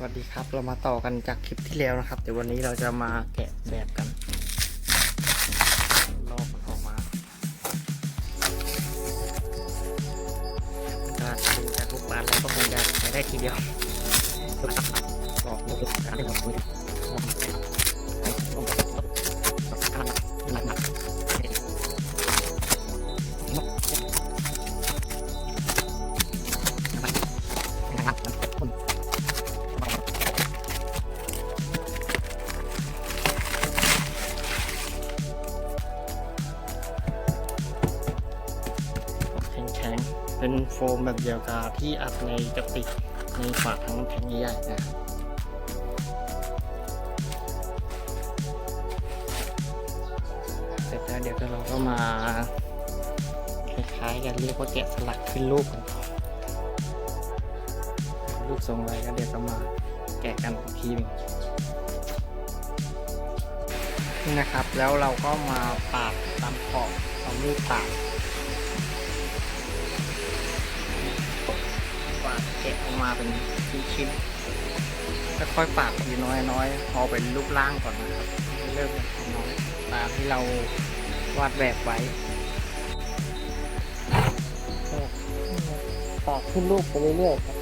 สวัสดีครับเรามาต่อกันจากคลิปที่แล้วนะครับ เดี๋ยววันนี้เราจะมาแกะแบบกันลอกออกมาการดูจากทุกบ้านแล้วก็คงจะใช้ได้ทีเดียวก็ดูการที่เราคุย แข็ง เป็นโฟมแบบเดียวกับที่อัดในกระติกในฝาถังน้ำแข็งใหญ่ๆนะเสร็จแล้วเดี๋ยวเราก็มาคล้ายๆกันเรียกว่าแกะสลักขึ้นรูปกันก่อรูปทรงอะไรก็เดี๋ยวก็มาแกะกันอีกทีหนึงนี่นะครับแล้วเราก็มาปาดตามขอบเอามีดปาด ปาดแกะออกมาเป็นชิ้นๆค่อยๆปาดทีน้อยๆพอเป็นรูปร่างก่อนนะครับเริ่มจากน้อยตามที่เราวาดแบบไว้ปากขึ้นรูปไปเรื่อยๆครับ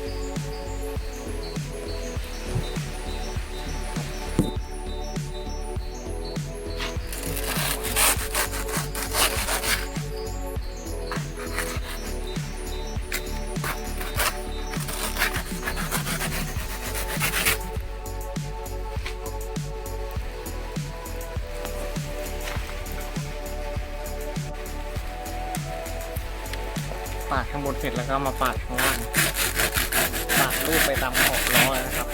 าดข้างบนเสร็จแล้วก็มาปาดข้างล่างปาดรูปไปตามขอบล้อนะครับ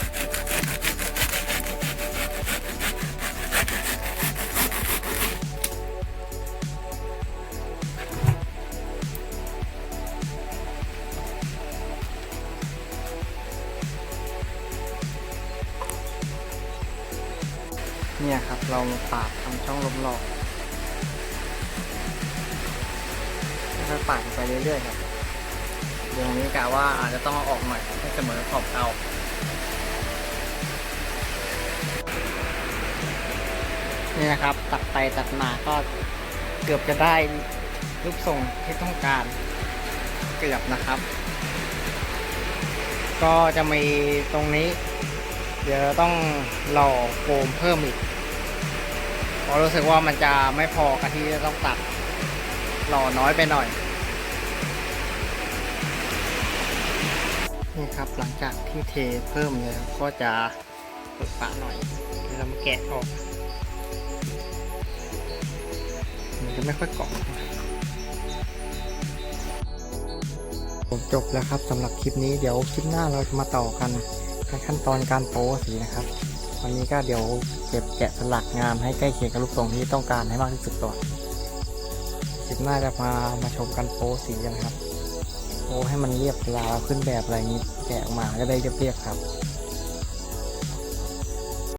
เนี่ยครับเราปาดทำช่องลมหลอกค่อยๆปาดไปเรื่อยๆครับ เรื่องนี้กะว่าอาจจะต้องเอาออกหน่อยให้เสมอขอบเตานี่นะครับ ตัดไปตัดมาก็เกือบจะได้รูปทรงที่ต้องการเกือบนะครับ ก็จะมีตรงนี้ เดี๋ยวต้องหล่อโฟมเพิ่มอีกเพราะรู้สึกว่ามันจะไม่พอกับที่จะต้องตัดหล่อน้อยไปหน่อย นี่ครับหลังจากที่เทเพิ่มแล้วก็จะเปิดฝาหน่อยแล้วมาแกะออก มันจะไม่ค่อยเกาะผมจบแล้วครับสำหรับคลิปนี้เดี๋ยวคลิปหน้าเราจะมาต่อกันในขั้นตอนการโป๊สีนะครับ วันนี้ก็เดี๋ยวเก็บแกะสลักงานให้ใกล้เคียงกับรูปทรงที่ต้องการให้มากที่สุดก่อนคลิปหน้าจะมามาชมกันโป๊สีกันครับ โอ้ให้มันเรียบเวลาวขึ้นแบบอะไรนี้แกะออกมาก็ได้เรียบๆครับ